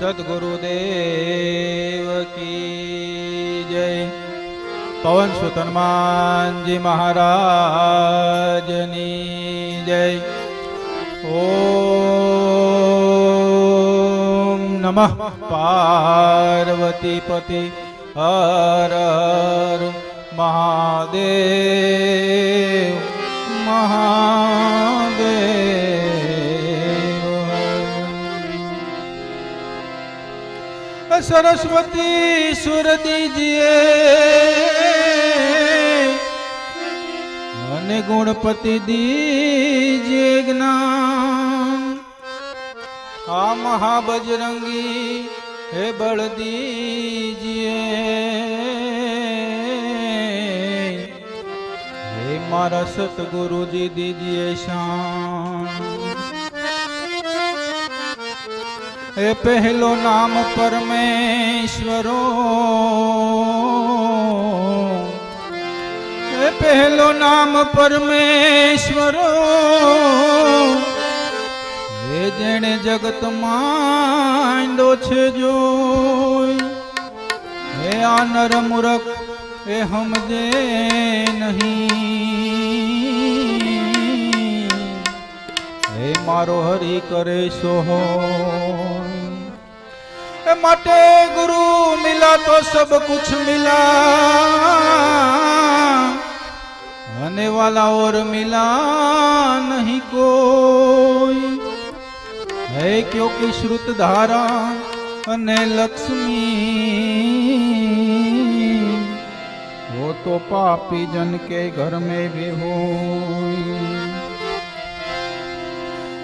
સદગુરુદેવ કી જય. પવન સુતનમાનજી મહારાજની જય. ઓ નમઃ પાર્વતી પતિ હર મહાદેવ. મહાદેવ સરસ્વતી સુરતીજીએ અને ગુણપતિ દીજે જ્ઞાન. આ મહાબજરંગી હે બળ દીજીએ હે મારા સતગુરુજી દીજીએ શાન એ પહેલો નામ પરમેશ્વરો. એ પહેલો નામ પરમેશ્વરો. એ જેણે જગત માંડો છે જોઈ. એ આ નર મૂરખ એ સમજે નહીં. હે મારો હરી કરે સોહો એ માટે ગુરુ મિલા તો સબ કુછ મિલા અને વાલા ઓર મિલા નહીં કોઈ है क्योंकि श्रुत धारा અને લક્ષ્મી वो तो पापी जन के घर में भी हो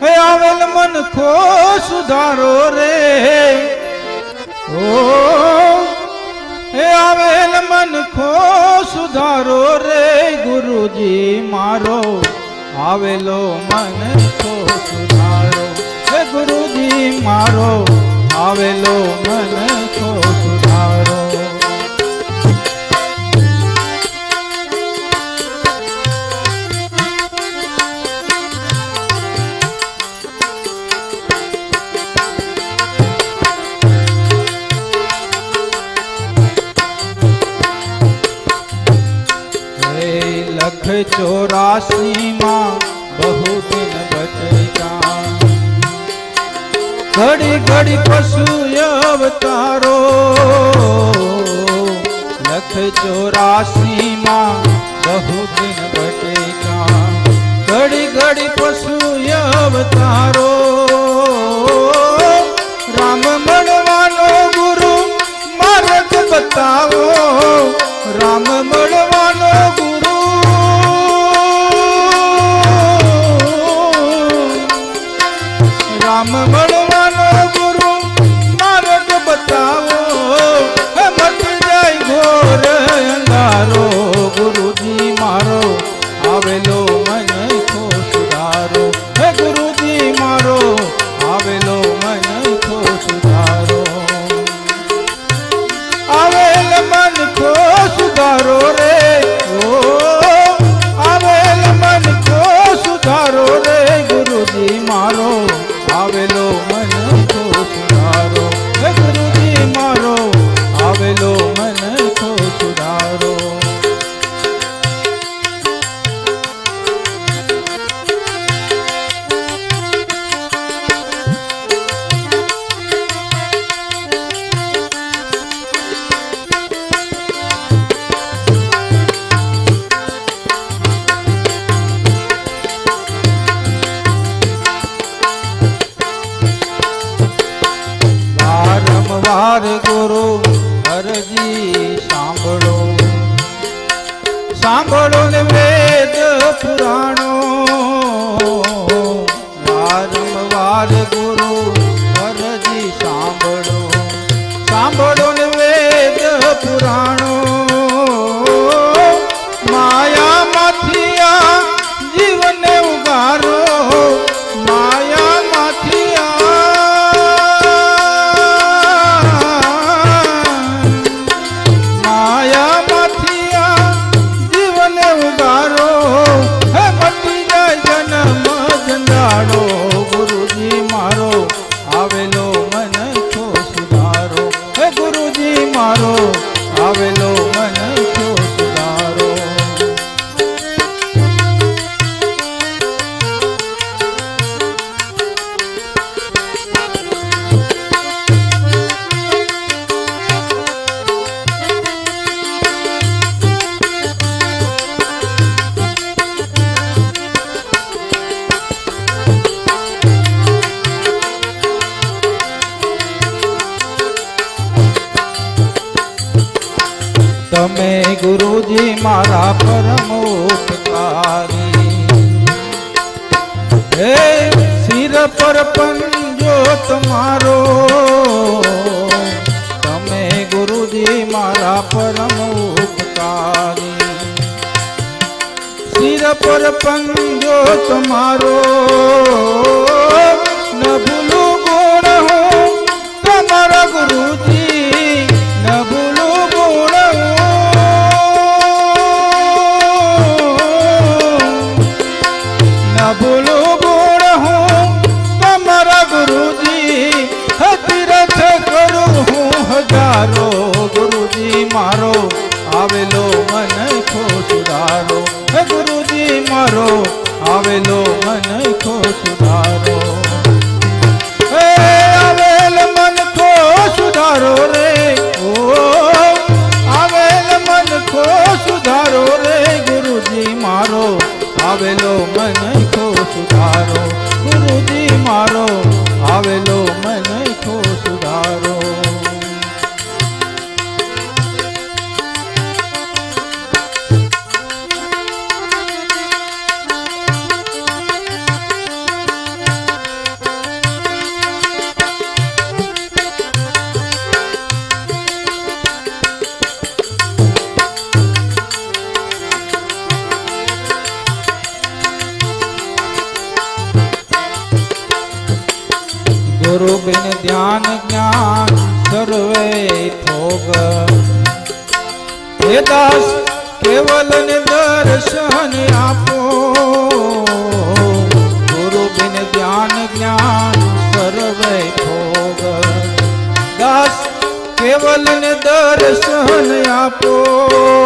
હે આવેલ મન ખો સુધારો રે. ઓ, હે આવેલ મન ખો સુધારો રે, ગુરુજી મારો. આવેલો મન ખો સુધારો. હે ગુરુજી મારો, આવેલો મન ખો ચોરાસી માં બહુ દિન બચતા ઘડી ઘડી પશુ અવતારો. લખ ચોરાસી માં આવેલો મન તો સુધારો મારો મારા પરમ ઉપકારી હે સિર પર પંજો તમારો, તમે ગુરુજી મારા પરમ ઉપકારી સિર પર પંજો તમારો, ન ભૂલું ગુણ હું, તમારા ગુરુજી આવેલો મન ધ્યાન જ્ઞાન સર્વે ભોગ. હે દાસ, કેવલ ને દર્શન આપો. ગુરુ બિન જ્ઞાન જ્ઞાન સર્વે ભોગ. દાસ, કેવલ ને દર્શન આપો.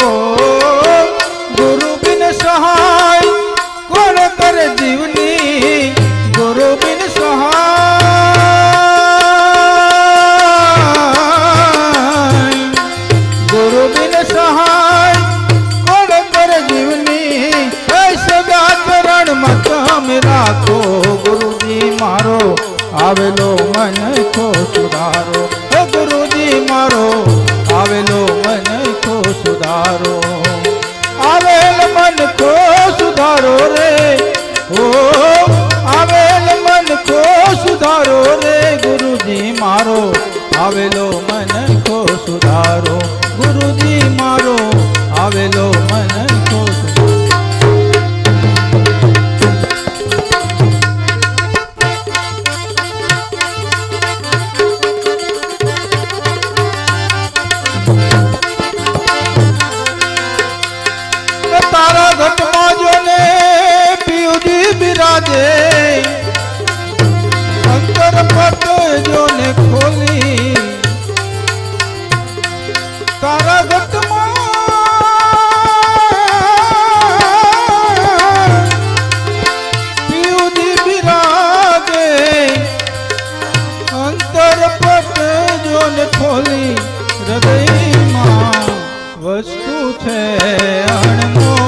આવેલો મન ખો સુધારો. હે ગુરુજી મારો, આવેલો મન ખો સુધારો. આવેલ મન ખો સુધારો રે. ઓ, આવેલ મન ખો સુધારો રે. ગુરુજી મારો, આવેલો પટ જોને ખોલી. તારા ઘટમાં પિયુજી બિરાજે અંતર પટ જોને ખોલી. હૃદયમાં વસ્તુ છે અણમોલી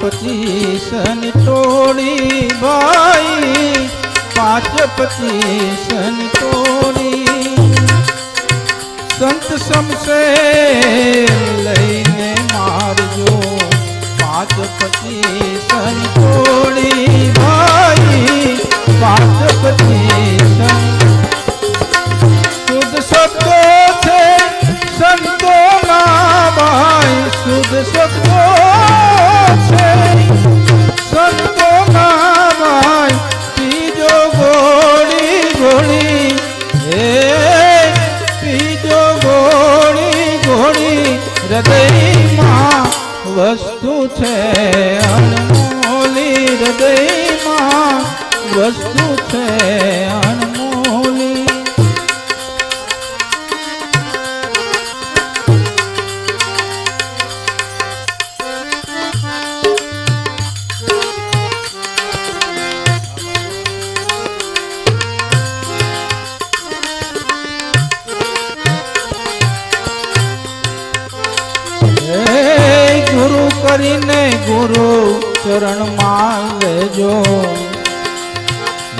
પાંચ તોડી ભાઈ પાંચ પચીસ તોડી સંત સમસે લઈને મારજો પાંચ પચીસ તોડી ભાઈ પાંચ પચીસ શુદ્ધ શબ્દો છે સંતોના ભાઈ, શુદ્ધ શબ્દો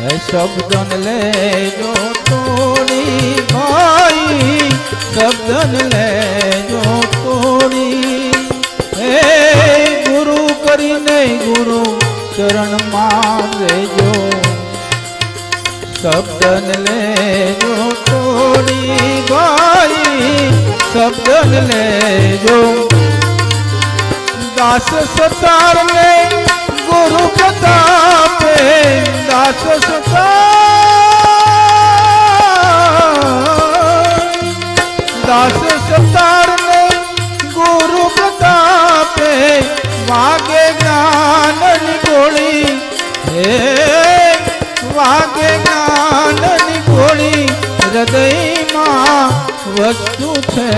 શબ્દન લેજો તોડી ભાઈ, શબ્દન લેજો તોડી હે ગુરુ કરીને ગુરુ ચરણમાં લેજો શબ્દન લેજો તોડી ભાઈ, શબ્દન લેજો. દાસ સતાર ને ગુરુ પ્રતાપે દાસ સતાર દાસ સતાર ને ગુરુ પ્રતાપે વાગે જ્ઞાનની ગોળી હે વાગે જ્ઞાનની ગોળી હૃદયમાં વસ્તુ છે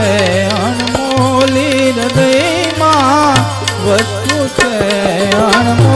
અણમોલી હૃદયમાં વસ્તુ છે અણમોલી